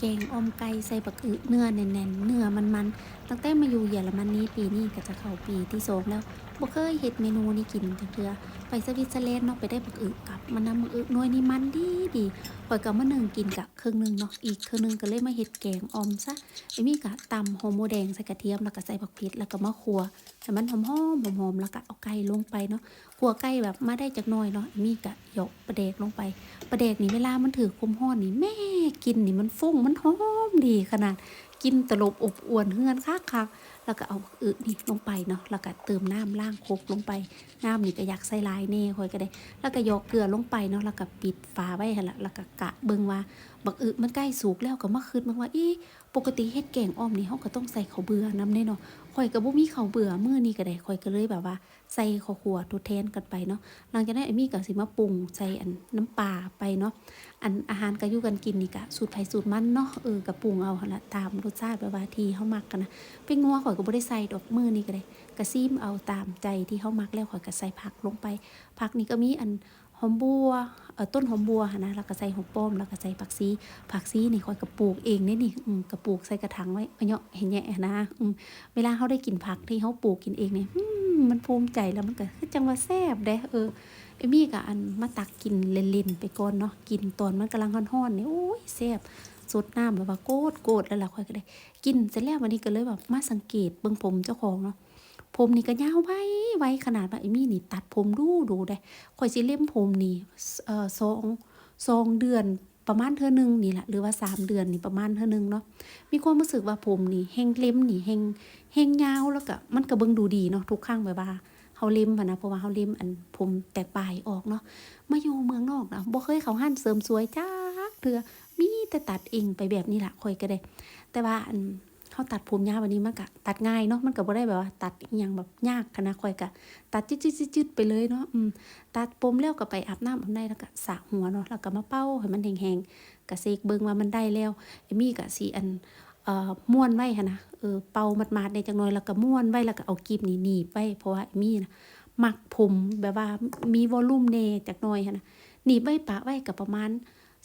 แกงอมไก่ใส่บักอึเนื้อแน่นๆเนื้อมันๆตั้งแต่มาอยู่เยอรมน,นีปีนี้ก็จะเข้าปีที่สองแล้ว บ่เคยเฮ็ดเมนูนี้กินจักเทื่อไปสวิตเซอร์แลนด์เนาะไปได้บักอึกลับมันน้ำบักอึน้อยนี่มันดีดีข่อยก็มานึ่งกินกะครึ่งหนึงเนาะอีกครึ่งหนึงก็เลยมาเฮ็ดแกงออมซะไอ้มีก็ตำหอมหมูแดงใส่กระเทียมแล้วก็ใส่บักพริกแล้วก็มาคั่วให้มันหอมๆหอมๆแล้วก็เอาไก่ลงไปเนาะคั่วไก่แบบมาได้จักน่อยเนาะไอ้มีก็ยกปลาแดกลงไปปลาแดกนี่เวลามันถือคุมห้อนนี่แม่กินนี่มันฟุ้งมันหอมดีขนาด กินตลบอบอวนเฮือนคักคักแล้วก็เอาอึนี่ลงไปเนาะแล้วก็เติมน้ำล่างโคกลงไป น้ำนี่ก็อยากใส่ลายเน่คอยก็ได้ แล้วก็ยกเกลือลงไปเนาะแล้วก็ปิดฝาไว้หั่นละแล้วก็กะเบิ่งว่าบักอึมันใกล้สุกแล้วก็มาคืนเบิ่งว่าอีปกติเฮ็ดแกงอ้อมนี่เฮาก็ต้องใส่ข้าวเบื่อนํเด้เนาะข่อยก็บ่มีข้าวเบื่อมื้อนี้ก็ได้ข่อยก็เลยแบบว่า ใส่ข้าวคั่วทดแทนกันไปเนาะหลังจากนั้นไอ้มี่ก็สิมาปรุงใส่อันน้ำปลาไปเนาะอันอาหารก็อยู่กันกินนี่กะสูตรไผสูตรมันเนาะเออก็ปรุงเอาหั่นละตามรสชาติแบบว่าที่เฮามักกันนะเป็นงัวข่อยก็บ่ได้ใส่ดอกมื้อนี้ก็ได้ก็ซีมเอาตามใจที่เฮามักแล้วข่อยก็ใส่ผักลงไปผักนี่ก็มีอัน หอมบัวเออต้นหอมบัวนะแล้วก็ใส่หอมป้อมแล้วก็ใส่ผักซีผักซีนี่คอยก็ปลูกเองเนี่อืมก็ปลูกใส่กระถางไว้เอาเนาะเห็นแยะนะอืมเวลาเขาได้กินผักที่เขาปลูกกินเองเนี่ยมันภูมิใจแล้วมันก็จังว่าแซ่บเด้เออเอมี่กับอันมาตักกินเล่นๆไปก่อนเนาะกินตอนมันกำลังห้อนๆนี่โอ้ยแซ่บ สดน้ำแบบว่าโกดโกดแล้วล่ะค่อยก็ได้ กินเสร็จแล้ววันนี้ก็เลยแบบมาสังเกตเบิ่งผมเจ้าของเนาะผมนี่ก็ยาวไว้ไว้ขนาดว่าเอมี่นี่ตัดผมดูดูได้ค่อยสิเล่มผมนี่เอ่อสองสองเดือนประมาณเท่อนึงนี่แหละหรือว่าสามเดือนนี่ประมาณเท่อนึงเนาะมีความรู้สึกว่าผมนี่แห้งเล็มนี่แห้งแห้งยาวแล้วก็มันก็เบิ่งดูดีเนาะทุกครั้งแบบว่าเฮาเล็มนะเพราะว่าเฮาเล็มอันผมแตกปลายออกเนาะมาอยู่เมืองนอกนะบ่เคยเขาหั่นเสริมสวยจัก เทื่อมีแต่ตัดเองไปแบบนี้ละคอยก็ได้ แต่ว่าอันเฮาตัดผมยาววันนี้มันก็ตัดง่ายเนาะมันก็บ่ได้แบบว่า ตัดอีหยังแบบยากขนาดค่อยก็ตัดจืดๆๆไปเลยเนาะอืมตัดผมแล้วก็ไปอาบน้ำอาบในแล้วก็สระหัวเนาะแล้วก็มาเป่าให้มันแห้งๆก็เซกเบิ่งว่ามันได้แล้วเอมี่ก็สิอันเอ่อม้วนไว้หั้นะเออเป่ามัดๆในจังน้อยแล้วก็ม้วนไว้แล้วก็เอากีบนี่หนีบไว้เพราะว่ามีนะมักผมแบบว่ามีวอลลุ่มแน่จักน่อยหั้นะหนีบไว้ปะไว้ก็ประมาณ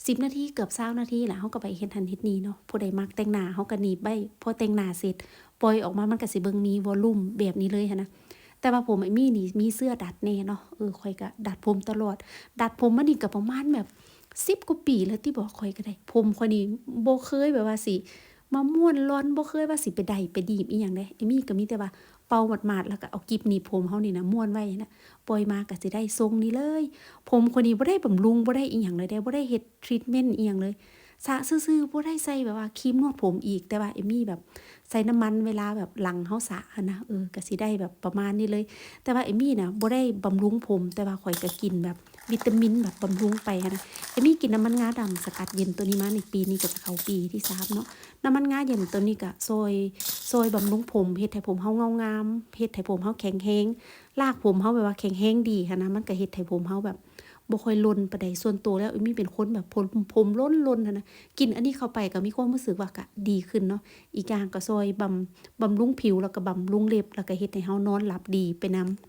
สิบนาทีเกือบเศร้านาทีแหละเขาก็ไปเฮ็ดทันเฮ็ดนี้เนาะผู้ใดมักแต่งหน้าเขาก็หนีบไปพอแต่งหน้าเสร็จปล่อยออกมามันก็สิเบิงมีวอลลุ่มแบบนี้เลยนะแต่ว่าผมไอ้มี่นี่มีเสื้อดัดแน่เนาะเออคอยก็ดัดผมตลอด ดัดผมมันนี่ก็ประมาณแบบสิบกว่าปีแล้วที่บอกคอยก็ได้ ผมคอยนี่บ่เคยแบบว่าสิ มาม่วนร้อนบ่เคยว่าสิไปใดไปดีบอีหยังเด้เอมี่ก็มีแต่ว่าเป่าหมาดๆแล้วก็เอากิบหนีบผมเฮานี่นะม้วนไว้นะปล่อยมาก็สิได้ทรงนี้เลย ผมคนนี้บ่ได้บำรุงบ่ได้อีหยังเลยได้บ่ได้เฮ็ดทรีทเมนต์อีหยังเลยสระซื่อๆบ่ได้ใส่แบบว่าครีมนวดผมอีกแต่ว่าเอมี่แบบใส่น้ำมันเวลาแบบหลังเฮาสระนะเออก็สิได้แบบประมาณนี้เลย แต่ว่าเอมี่น่ะบ่ได้บำรุงผมแต่ว่าข่อยก็กินแบบ วิตามินแบบบำรุงไปนะเอมี่กินน้ำมันงาดำสกัดเย็นตัวนี้มาในปีนี้ก็จะเข้าปีที่สามเนาะน้ำมันงาเย็นตัวนี้ก็ซอยซอยบำรุงผมเฮ็ดให้ผมเฮาเงางามเฮ็ดให้ผมเฮาแข็งแรงลากผมเฮาแบบว่าแข็งแรงดีค่ะนะมันก็เฮ็ดให้ผมเฮาแบบบ่ค่อยลนปานใดส่วนตัวแล้วเอมมี่เป็นคนแบบผมผมล้นล้นนะกินอันนี้เข้าไปก็มีความรู้สึกว่าก็ดีขึ้นเนาะอีกอย่างก็ซอยบำบำรุงผิวแล้วก็บำรุงเล็บแล้วก็เฮ็ดให้เฮานอนหลับดีไปนำ